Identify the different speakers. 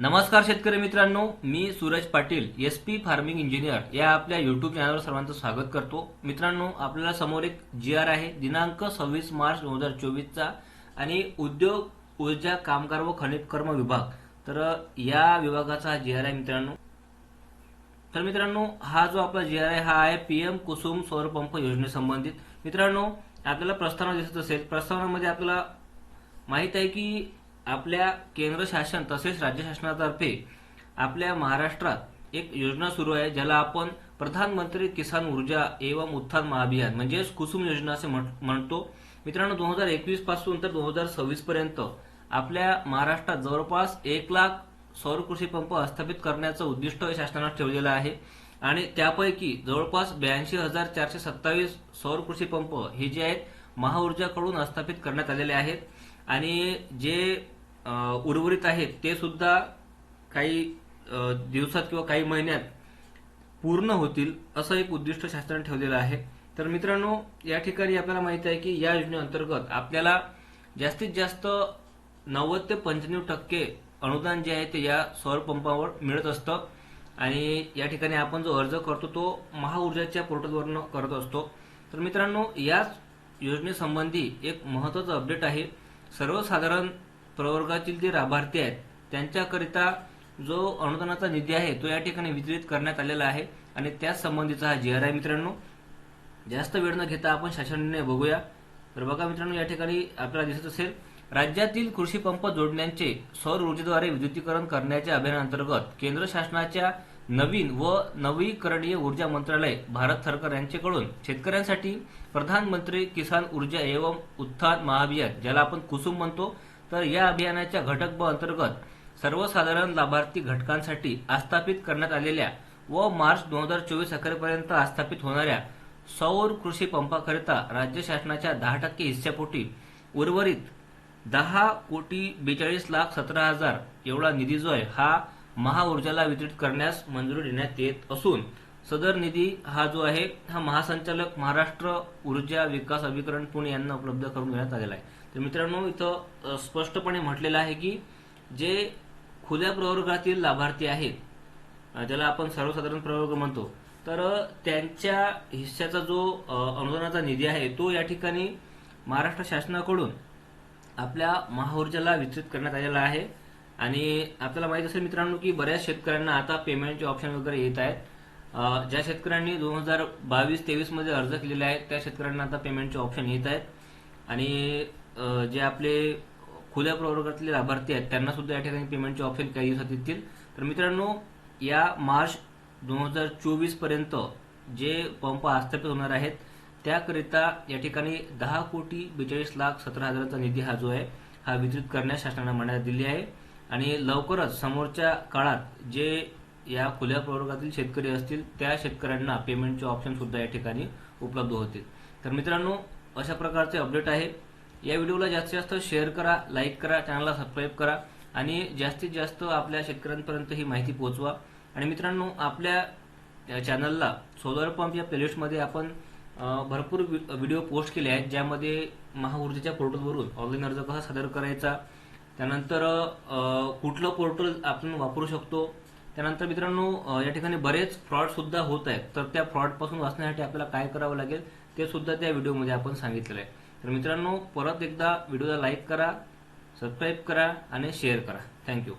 Speaker 1: नमस्कार शेतकरी मित्रांनो मी Suraj Patil S P farming engineer या आपल्या युट्यूब चॅनलवर सर्वांचं स्वागत करतो. मित्रांनो आपल्याला समोर एक जी आर आहे दिनांक सव्वीस मार्च दोन हजार चोवीसचा आणि उद्योग ऊर्जा कामगार व खनिज कर्म विभाग. तर या विभागाचा जी आर आहे मित्रांनो. तर मित्रांनो हा जो आपला जी आर आहे हा आहे पीएम कुसुम सौरपंप योजनेसंबंधित मित्रांनो आपल्याला प्रस्तावना दिसत असेल. प्रस्तावनामध्ये आपल्याला माहीत आहे की आपल्या केंद्र शासन तसेच राज्य शासनातर्फे आपल्या महाराष्ट्रात एक योजना सुरू आहे ज्याला आपण प्रधानमंत्री किसान ऊर्जा एवं उत्थान महाअभियान म्हणजेच कुसुम योजना असे म्हण- म्हणतो. मित्रांनो दोन हजार एकवीसपासून तर दोन हजार सव्वीस पर्यंत आपल्या महाराष्ट्रात जवळपास एक लाख सौर कृषी पंप स्थापित करण्याचं उद्दिष्ट शासनानं ठेवलेलं आहे. आणि त्यापैकी जवळपास ब्याऐंशी हजार चारशे सत्तावीस सौर कृषी पंप हे जे आहेत महाऊर्जाकडून स्थापित करण्यात आलेले आहेत. आणि जे उर्वरित आहेत ते सुद्धा काही दिवसात किंवा काही महिन्यात पूर्ण होतील असं एक उद्दिष्ट शासनाने ठेवलेलं आहे. तर मित्रांनो या ठिकाणी आपल्याला माहिती आहे की या योजनेअंतर्गत आपल्याला जास्तीत जास्त नव्वद ते पंच्याण्णव टक्के अनुदान जे आहे ते या सौर पंपावर मिळत असतं. आणि या ठिकाणी आपण जो अर्ज करतो तो महाऊर्जाच्या पोर्टलवरनं करत असतो. तर मित्रांनो याच योजनेसंबंधी एक महत्वाचं अपडेट आहे. सर्वसाधारण प्रवर्गातील जे लाभार्थी आहेत त्यांच्याकरिता जो अनुदानाचा निधी आहे तो या ठिकाणी वितरित करण्यात आलेला आहे. आणि त्याच संबंधीचा हा जी आर आहे मित्रांनो जास्त वेळ न घेता आपण शासन निर्णय बघूया. तर बघा मित्रांनो या ठिकाणी आपल्याला दिसत असेल राज्यातील कृषी पंप जोडण्यांचे सौर ऊर्जेद्वारे विद्युतीकरण करण्याच्या अभियानांतर्गत केंद्र शासनाच्या नवीन व नवीकरणीय ऊर्जा मंत्रालय भारत सरकार यांच्याकडून शेतकऱ्यांसाठी प्रधानमंत्री किसान ऊर्जा एवं उत्थान महाअभियान ज्याला आपण कुसुम म्हणतो. तर या अभियानाच्या घटक ब अंतर्गत सर्वसाधारण लाभार्थी घटकांसाठी आस्थापित करण्यात आलेल्या व मार्च दोन हजार चोवीस अखेरपर्यंत आस्थापित होणाऱ्या सौर कृषी पंपाकरिता राज्य शासनाच्या दहा टक्के हिस्स्यापोटी उर्वरित दहा कोटी बेचाळीस लाख सतरा हजार एवढा निधी जो आहे हा महाऊर्जाला वितरित करण्यास मंजुरी देण्यात येत असून सदर निधी हा जो आहे हा महासंचालक महाराष्ट्र ऊर्जा विकास अभिकरण पुणे यांना उपलब्ध करून देण्यात आलेला आहे. तर मित्रांनो इथं स्पष्टपणे म्हटलेलं आहे की जे खुल्या प्रवर्गातील लाभार्थी आहेत ज्याला आपण सर्वसाधारण प्रवर्ग म्हणतो तर त्यांच्या हिस्स्याचा जो अनुदानाचा निधी आहे तो या ठिकाणी महाराष्ट्र शासनाकडून आपल्या महाऊर्जाला वितरित करण्यात आलेला आहे. आणि आपल्याला माहीत असेल मित्रांनो की बऱ्याच शेतकऱ्यांना आता पेमेंटचे ऑप्शन वगैरे येत आहेत. ज्या शेतकऱ्यांनी दोन हजार बावीस तेवीसमध्ये अर्ज केलेले आहेत त्या शेतकऱ्यांना आता पेमेंटचे ऑप्शन येत आहेत. आणि जे आपले खुल्या प्रवर्गातले लाभार्थी आहेत त्यांना सुद्धा या ठिकाणी पेमेंटचे ऑप्शन काही दिवसात येतील. तर मित्रांनो या मार्च दोन हजार चोवीसपर्यंत जे पंप आस्थापित होणार आहेत त्याकरिता या ठिकाणी दहा कोटी बेचाळीस लाख सतरा हजाराचा निधी हा जो आहे हा वितरित करण्यास शासनाने मान्यता दिली आहे. आणि लवकरच समोरच्या काळात जे या खुल्या प्रवर्गातील शेतकरी असतील त्या शेतकऱ्यांना पेमेंटचे ऑप्शन सुद्धा या ठिकाणी उपलब्ध होतील. तर मित्रांनो अशा प्रकारचे अपडेट आहे. या व्हिडिओला जास्तीत जास्त शेअर करा लाईक करा चॅनलला सबस्क्राईब करा आणि जास्तीत जास्त आपल्या शेतकऱ्यांपर्यंत ही माहिती पोहोचवा. आणि मित्रांनो आपल्या चॅनलला सोलर पंप या प्लेलिस्टमध्ये आपण भरपूर व्हिडिओ पोस्ट केले आहेत ज्यामध्ये महाऊर्जेच्या पोर्टलवरून ऑनलाईन अर्ज कसा सादर करायचा त्यानंतर कुठलं पोर्टल आपण वापरू शकतो? त्यानंतर मित्रांनो या ठिकाणी बरेच फ्रॉड सुद्धा होत आहेत. तर त्या फ्रॉडपासून वाचण्यासाठी आपल्याला काय करावं लागेल ते सुद्धा त्या व्हिडिओमध्ये आपण सांगितलेलं आहे तर मित्रांनो परत एकदा व्हिडिओला लाईक करा सबस्क्राईब करा आणि शेअर करा. थँक्यू